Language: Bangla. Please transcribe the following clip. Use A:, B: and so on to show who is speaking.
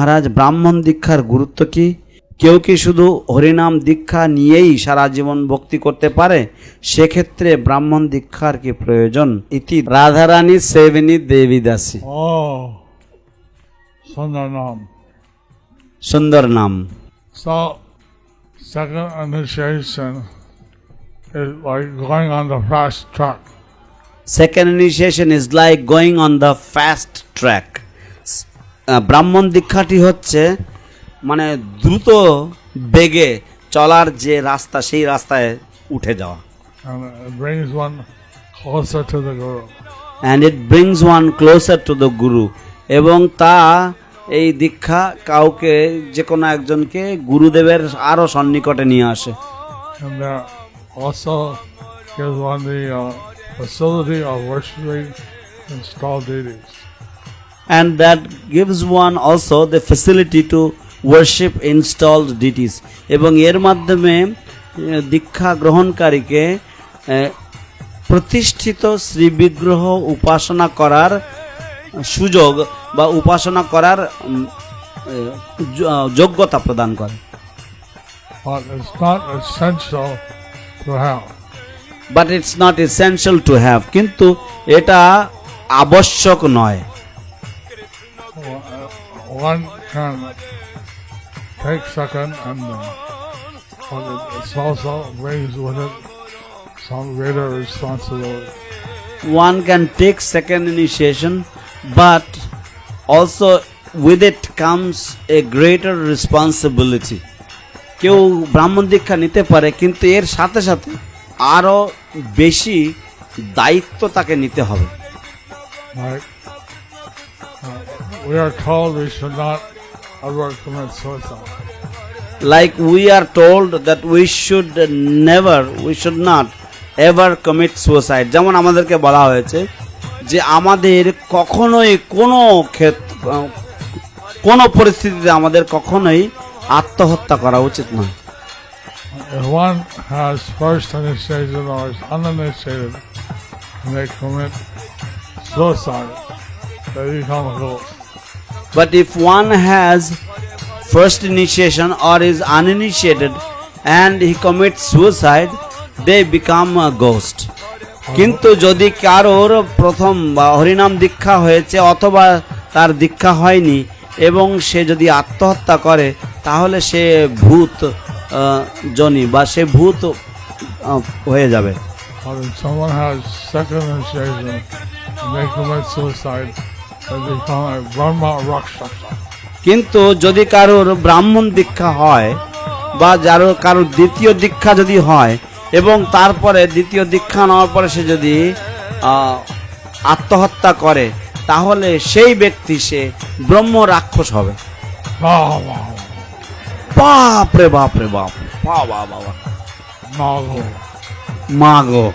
A: মহারাজ ব্রাহ্মণ দীক্ষার গুরুত্ব কি? কেউ কি শুধু হরিনাম দীক্ষা নিয়েই সারা জীবন ভক্তি করতে পারে? সেক্ষেত্রে ব্রাহ্মণ দীক্ষার কি প্রয়োজন? ইতি রাধারানী সেবিনী দেবী দাসী
B: Oh, Sundaram.
A: সুন্দর নাম।
B: So, second initiation is like going on the fast track.
A: Second initiation is like going on the fast track ব্রাহ্মণ দীক্ষাটি হচ্ছে মানে দ্রুত বেগে চলার যে রাস্তা সেই রাস্তায় উঠে যাওয়া. And it brings one closer to the guru এবং তা এই দীক্ষা কাউকে যে কোনো একজনকে গুরুদেবের আরও সন্নিকটে নিয়ে আসে
B: facility of worshiping installed deities.
A: And that gives one also the facility to worship installed deities. এবং এর মাধ্যমে দীক্ষা গ্রহণকারীকে প্রতিষ্ঠিত শ্রী বিগ্রহ উপাসনা করার সুযোগ বা উপাসনা করার যোগ্যতা প্রদান করে।
B: But it's not essential to have.
A: But it's not essential to have কিন্তু এটা আবশ্যক নয়।
B: One can take second and uh, but it- it's also brings with it some greater responsibility.
A: one can take second initiation but also with it comes a greater responsibility কেউ ব্রাহ্মণ দীক্ষা নিতে পারে কিন্তু এর সাথে সাথে আরও বেশি দায়িত্ব তাকে নিতে হবে
B: uh, we are told we should not ever commit suicide.
A: like we are told that we should never we should not ever commit suicide যেমন আমাদেরকে বলা হয়েছে যে আমাদের কখনোই কোনো ক্ষেত্র কোনো পরিস্থিতিতে আমাদের কখনোই আত্মহত্যা করা উচিত নয়
B: If one has first initiation or is uninitiated and they commit suicide, they become a ghost.
A: But if one has first initiation or is uninitiated and he commits suicide they become a ghost কিন্তু যদি কারোর প্রথম হরিনাম দীক্ষা হয়েছে অথবা তার দীক্ষা হয়নি এবং সে যদি আত্মহত্যা করে তাহলে সে ভূত জনি বা সে ভূত হয়ে যাবে
B: someone has second initiation they commit suicide,
A: কিন্তু যদি কারোর ব্রাহ্মণ দীক্ষা হয় বা যার কারোর দ্বিতীয় দীক্ষা যদি হয় এবং তারপরে দ্বিতীয় দীক্ষা নেওয়ার পরে সে যদি আত্মহত্যা করে তাহলে সেই ব্যক্তি সে ব্রহ্ম রাক্ষস হবে।
B: Wow,
A: বাপরে বাপ রে বাপ বা বা বাবা।
B: Mago.
A: মাগো।